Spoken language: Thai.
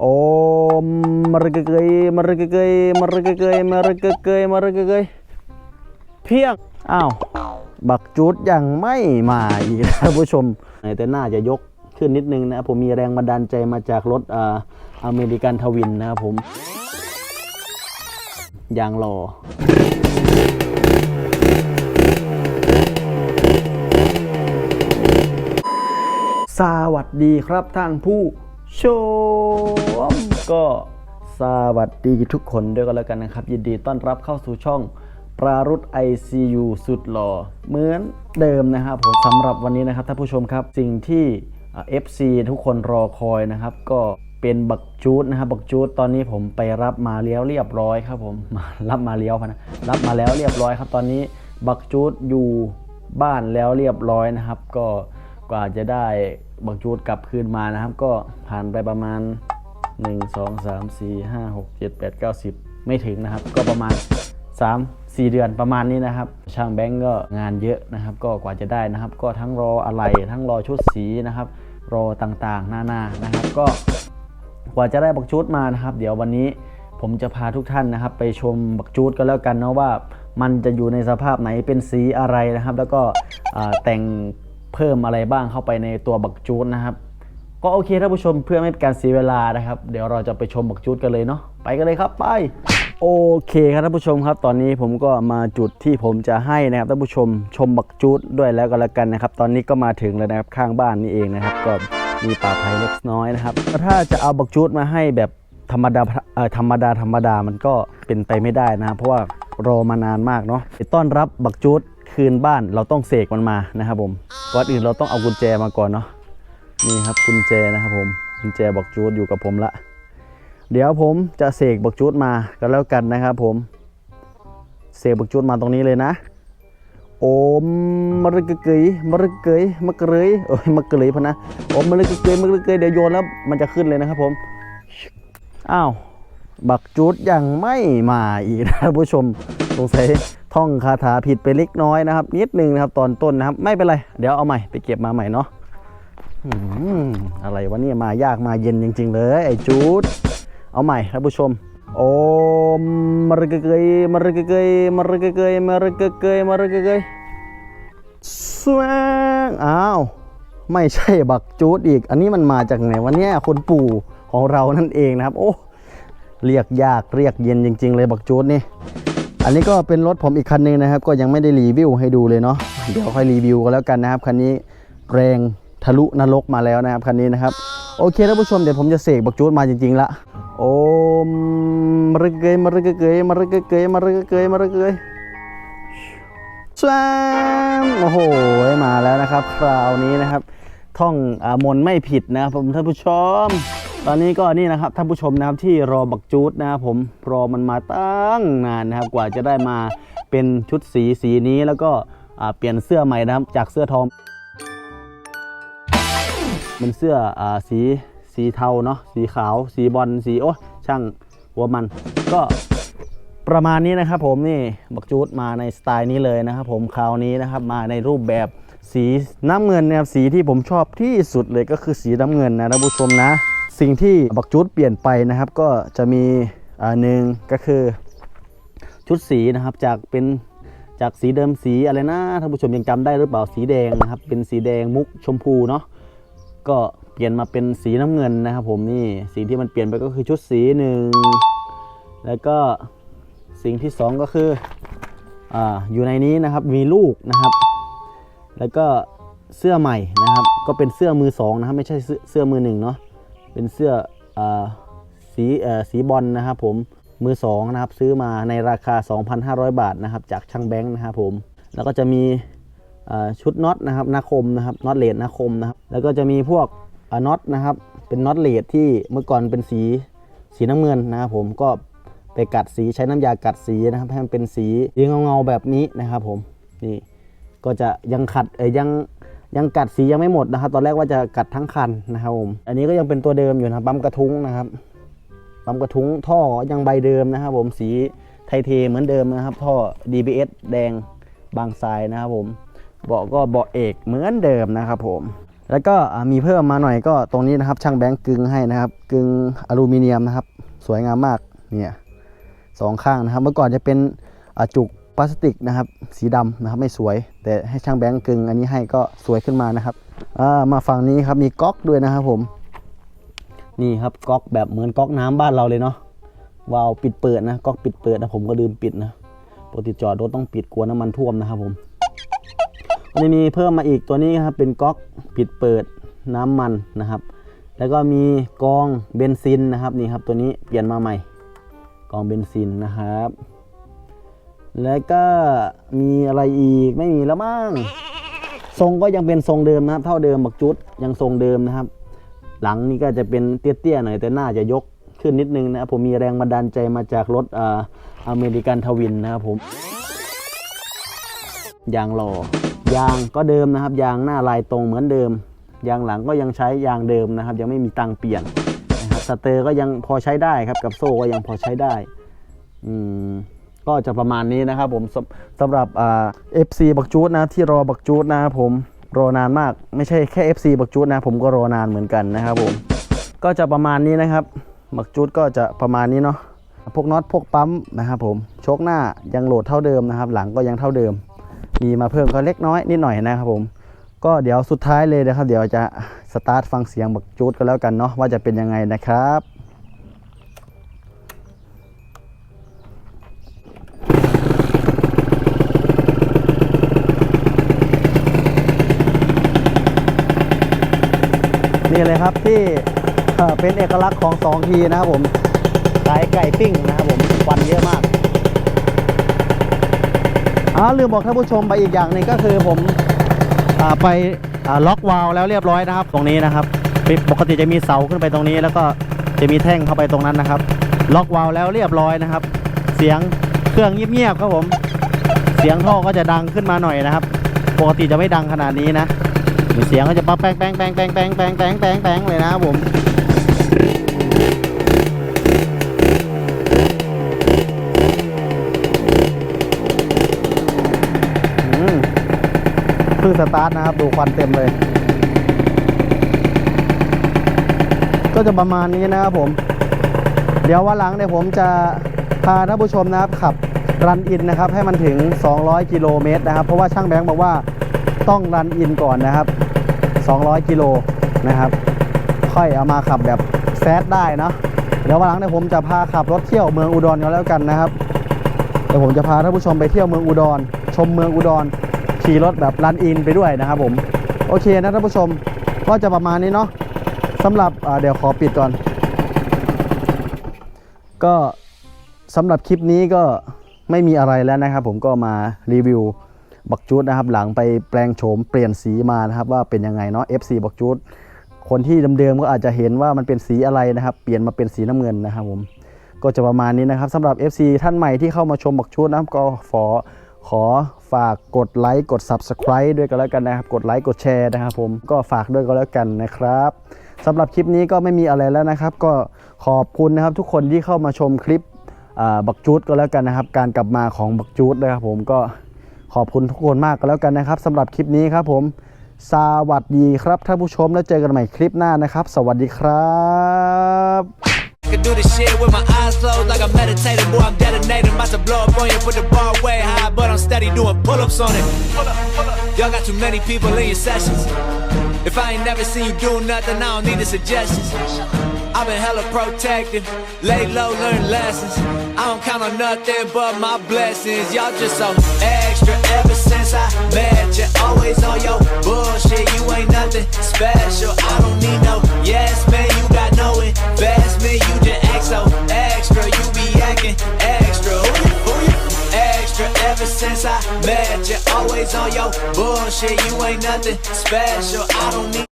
โอมมรกเกยมรกเกยมรกเกยมรกเกยมรกเกยเพียงอ้าวบักจูดยังไม่มาอีกท่านผู้ชมแต่น่าจะยกขึ้นนิดนึงนะครับผมมีแรงบันดาลใจมาจากรถอ่าอเมริกันทวินนะครับผมยางรอสวัสดีครับท่านผู้ ชมก็สวัสดีทุกคนด้วยกันแล้วกันนะครับ ยินดีต้อนรับเข้าสู่ช่องปรารุษ ICU สุดหล่อเหมือนเดิมนะครับผมสำหรับวันนี้นะครับท่านผู้ชมครับสิ่งที่อ่า FC ทุกคนรอคอยนะครับ ก็เป็นบักจูดนะครับบักจูดตอนนี้ผมไปรับมาเลี้ยวเรียบร้อยครับผมมารับมาเลี้ยวนะรับมาแล้วเรียบร้อยครับ ตอนนี้บักจูดอยู่บ้านแล้วเรียบร้อยนะครับ ก็กว่าจะได้ บักจูดกลับคืนมานะครับ ก็ผ่านไปประมาณ 1 2 3 4 5 6 7 8 9 10 ไม่ถึงนะครับ ก็ประมาณ 3 4 เดือนประมาณนี้นะครับ ช่างแบงก์ก็งานเยอะนะครับ ก็กว่าจะได้นะครับ ก็ทั้งรออะไรทั้งรอชุดสีนะครับ รอต่างๆ หน้าๆนะครับ ก็กว่าจะได้บักจูดมานะครับ เดี๋ยววันนี้ผมจะพาทุกท่านนะครับ ไปชมบักจูดกันแล้วกันเนาะว่ามันจะอยู่ในสภาพไหนเป็นสีอะไรนะครับ แล้วก็แต่ง เพิ่มอะไรบ้างเข้าไปในตัวบักจูดนะครับ ก็โอเคท่านผู้ชมเพื่อไม่เป็นการเสียเวลานะครับ เดี๋ยวเราจะไปชมบักจูดกันเลยเนาะไปกันเลยครับไปโอเคครับท่านผู้ชมครับ ตอนนี้ผมก็มาจุดที่ผมจะให้นะครับท่านผู้ชมชมบักจูดด้วยแล้วก็แล้วกันนะครับ ตอนนี้ก็มาถึงแล้วนะครับข้างบ้านนี่เองนะครับ ก็มีป่าไผ่เล็กน้อยนะครับ ถ้าจะเอาบักจูดมาให้แบบธรรมดาธรรมดาธรรมดามันก็เป็นไปไม่ได้นะเพราะว่า รอมานานมากเนาะต้อนรับบักจูดคืนบ้านเราต้องเสกมันมานะครับผมก่อนอื่นเราต้องเอากุญแจมาก่อนเนาะนี่ครับกุญแจนะครับผมกุญแจบักจูดอยู่กับผมละ เดี๋ยวผมจะเสกบักจูดมาก็แล้วกันนะครับผมเสกบักจูดมาตรงนี้เลยนะ โอมมะรึกเกยมะรึกเกยมะเกยโอ้ยมะเกยพะนะโอมมะรึกเกยมะรึกเกยเดี๋ยวโยนแล้วมันจะขึ้นเลยนะครับผมอ้าว บักจูดยังไม่มาอีกนะท่านผู้ชมสงสัยท่องคาถาผิดไปเล็กน้อยนะครับ นิดนึงนะครับตอนต้นนะครับ ไม่เป็นไร เดี๋ยวเอาใหม่ไปเก็บมาใหม่เนาะอืมอะไรวะเนี่ยมายากมาเย็นจริง ๆ เลยไอ้จูดเอาใหม่ท่านผู้ชม โอมมรึกเกยมรึกเกยมรึกเกยมรึกเกยมรึกเกยสวงอ้าวไม่ใช่บักจูดอีก อันนี้มันมาจากไหนวะเนี่ยคนปู่ของเรานั่นเองนะครับ โอ้ เรียกยากเรียกเย็นจริง ๆ เลยบักจูดนี่ อันนี้ก็เป็นรถผมอีกคันหนึงนะครับ ก็ยังไม่ได้รีวิวให้ดูเลยเนาะเดี๋ยวค่อยรีวิวกันแล้วกันนะครับคันนี้แรงทะลุนรกมาแล้วนะครับคันนี้นะครับโอเคท่านผู้ชมเดี๋ยวผมจะเสกบักจูดมาจริงๆละโอมมรึกเกยมะรึกเกยมะรึกเกยมะรึกเกยมรึกเกยสวมโอ้โหมาแล้วนะครับ คราวนี้นะครับ ท่องอามนไม่ผิดนะครับผมท่านผู้ชม ตอนนี้ก็นี่นะครับท่านผู้ชมนะครับที่รอบักจูดนะครับผมรอมันมาตั้งนานนะครับกว่าจะได้มาเป็นชุดสีสีนี้แล้วก็เปลี่ยนเสื้อใหม่นะครับจากเสื้อทองเป็นเสื้ออสีสีเทาเนาะสีขาว สีบอลสีโอ้ช่างหัวมัน ก็ประมาณนี้นะครับผมนี่บักจูดมาในสไตล์นี้เลยนะครับผมคราวนี้นะครับมาในรูปแบบสีน้ำเงินนะครับสีที่ผมชอบที่สุดเลยก็คือสีน้ำเงินนะท่านผู้ชมนะ สิ่งที่บักจูดเปลี่ยนไปนะครับ ก็จะมีอ่าหนึ่งก็คือชุดสีนะครับจากเป็นจากสีเดิมสีอะไรนะท่านผู้ชมยังจำได้หรือเปล่าสีแดงนะครับ เป็นสีแดงมุกชมพูเนาะก็เปลี่ยนมาเป็นสีน้ำเงินนะครับ ผมนี่สิ่งที่มันเปลี่ยนไปก็คือชุดสีหนึ่งแล้วก็สิ่งที่สองก็คืออ่าอยู่ในนี้นะครับมีลูกนะครับ แล้วก็เสื้อใหม่นะครับ ก็เป็นเสื้อมือสองนะครับไม่ใช่เสื้อเสื้อมือหนึ่งเนาะ เป็นเสื้ออสีอสีบอลนะครับผมมือสองนะครับซื้อมาในราคา 2,500 บาทนะครับจากช่างแบงค์นะครับผมแล้วก็จะมีชุดน็อตนะครับนาคมนะครับน็อตเลดนาคมนะครับแล้วก็จะมีพวกน็อตนะครับเป็นน็อตเลดที่เมื่อก่อนเป็นสีสีน้ำเงินนะครับผมก็ไปกัดสีใช้น้ำยากัดสีนะครับให้มันเป็นสีสีเงาๆแบบนี้นะครับผมนี่ก็จะยังขัดยัง ยังกัดสียังไม่หมดนะครับ ตอนแรกว่าจะกัดทั้งคันนะครับผมอันนี้ก็ยังเป็นตัวเดิมอยู่นะปั๊มกระทุ้งนะครับปั๊มกระทุ้งท่อยังใบเดิมนะครับ ผมสีไทเทเหมือนเดิมนะครับ ท่อ DBS แดงบางทรายนะครับผมเบาะก็เบาะเอกเหมือนเดิมนะครับผมแล้วก็มีเพิ่มมาหน่อยก็ตรงนี้นะครับ ช่างแบงค์กึงให้นะครับ กึงอลูมิเนียมนะครับ สวยงามมากเนี่ยสองข้างนะครับ เมื่อก่อนจะเป็นจุก พลาสติกนะครับ สีดำนะครับไม่สวย แต่ให้ช่างแบงค์กึงอันนี้ให้ก็สวยขึ้นมานะครับามาฝั่งนี้ครับมีก๊อกด้วยนะครับผม นี่ครับก๊อกแบบเหมือนก๊อกน้ำบ้านเราเลยเนาะวาล์วปิดเปิดนะก๊อกปิดเปิดนะผมก็ลืมปิดนะปกติจอดรถต้องปิดกลัวน้ำมันท่วมนะครับผมมันจะมีเพิ่มมาอีกตัวนี้ครับเป็นก๊อกปิดเปิดน้ำมันนะครับ แล้วก็มีกองเบนซินนะครับนี่ครับตัวนี้เปลี่ยนมาใหม่กองเบนซินนะครับ แล้วก็มีอะไรอีกไม่มีแล้วมั้งทรงก็ยังเป็นทรงเดิมนะครับ เท่าเดิมบักจุดยังทรงเดิมนะครับ หลังนี่ก็จะเป็นเตี้ยๆหน่อยแต่หน้าจะยกขึ้นนิดนึงนะครับผมมีแรงบันดาลใจมาจากรถออเมริกันทวินนะครับผมยางหล่อยางก็เดิมนะครับ ยางหน้าลายตรงเหมือนเดิม ยางหลังก็ยังใช้ยางเดิมนะครับ ยังไม่มีตังเปลี่ยนนะครับสเตอร์ก็ยังพอใช้ได้ครับกับโซ่ก็ยังพอใช้ได้อืม ก็จะประมาณนี้นะครับผมสำสำหรับเอ่า FC บักจูดนะที่รอบักจูดนะครับผมรอนานมากไม่ใช่แค่ FC บักจูดนะผมก็รอนานเหมือนกันนะครับผมก็จะประมาณนี้นะครับบักจูดก็จะประมาณนี้เนาะพวกน็อตพวกปั๊มนะครับผมโชคหน้ายังโหลดเท่าเดิมนะครับ หลังก็ยังเท่าเดิม มีมาเพิ่มก็เล็กน้อยนิดหน่อยนะครับผมก็เดี๋ยวสุดท้ายเลยนะครับ เดี๋ยวจะสตาร์ทฟังเสียงบักจูดกันแล้วกันเนาะว่าจะเป็นยังไงนะครับ นี่เลยครับที่ เป็นเอกลักษณ์ของสองทีนะครับผมขายไก่ปิ้งนะครับผมควันเยอะมากอ๋อลืมบอกท่านผู้ชมไปอีกอย่างหนึ่งก็คือผมอไปอล็อกวาล์วแล้วเรียบร้อยนะครับ ตรงนี้นะครับปกติจะมีเสาขึ้นไปตรงนี้ แล้วก็จะมีแท่งเข้าไปตรงนั้นนะครับ ล็อกวาล์วแล้วเรียบร้อยนะครับ เสียงเครื่องเงียบๆครับผม เสียงท่อก็จะดังขึ้นมาหน่อยนะครับ ปกติจะไม่ดังขนาดนี้นะเสียงก็จะปั๊บแป้งแป้งแป้งแป้งแป้งแป้งแป้งแป้งแป้งเลยนะครับผมอืมเพิ่ งสตาร์ทนะครับ ดูควันเต็มเลย ก็จะประมาณนี้นะครับผม เดี๋ยววันหลังเนี่ยผมจะพาท่านผู้ชมนะครับขับรันอินนะครับ ให้มันถึง 200 กิโลเมตรนะครับ เพราะว่าช่างแบงค์บอกว่าต้องรันอินก่อนนะครับ 200 กิโลนะครับ ค่อยเอามาขับแบบแซดได้เนาะเดี๋ยววันหลังเนี่ยผมจะพาขับรถเที่ยวเมืองอุดรกันแล้วกันนะครับเดี๋ยวผมจะพาท่านผู้ชมไปเที่ยวเมืองอุดร ชมเมืองอุดร ขี่รถแบบรันอินไปด้วยนะครับผม โอเคนะท่านผู้ชมก็จะประมาณนี้เนาะสำหรับเดี๋ยวขอปิดก่อน ก็สำหรับคลิปนี้ก็ไม่มีอะไรแล้วนะครับผมก็มารีวิวบักจูดนะครับหลังไปแปลงโฉมเปลี่ยนสีมานะครับว่าเป็นยังไงเนาะ FC บักจูดคนที่เดิมๆก็อาจจะเห็นว่ามันเป็นสีอะไรนะครับ เปลี่ยนมาเป็นสีน้ำเงินนะครับผมก็จะประมาณนี้นะครับสำหรับ FC ท่านใหม่ที่เข้ามาชมบักจูดนะครับก็ขอขอ ฝากกดไลค์กด Subscribe ด้วยกันแล้วกันนะครับ กดไลค์กดแชร์นะครับผมก็ฝากด้วยก็แล้วกันนะครับสำหรับคลิปนี้ก็ไม่มีอะไรแล้วนะครับ ก็ขอบคุณนะครับทุกคนที่เข้ามาชมคลิปบักจูดก็แล้วกันนะครับ การกลับมาของบักจูดนะครับผมก็ขอบคุณทุกคนมากก็แล้วกันนะครับสำหรับคลิปนี้ครับผมสวัสดีครับท่านผู้ชมแล้วเจอกันใหม่คลิปหน้านะครับ สวัสดีครับ can do this shit with my eyes closed like I'm meditating. Boy, I'm detonating. About to blow up on you, put the bar way high, but I'm steady doing pull ups on it. Y'all got too many people in your sessions. If I ain't never seen you do nothing, I don't need the suggestions. I've been hella protective, lay low, learn lessons. I don't count on nothing but my blessings. Y'all just so extra ever since I met you. Always on Always on your bullshit, you ain't nothing special. I don't need.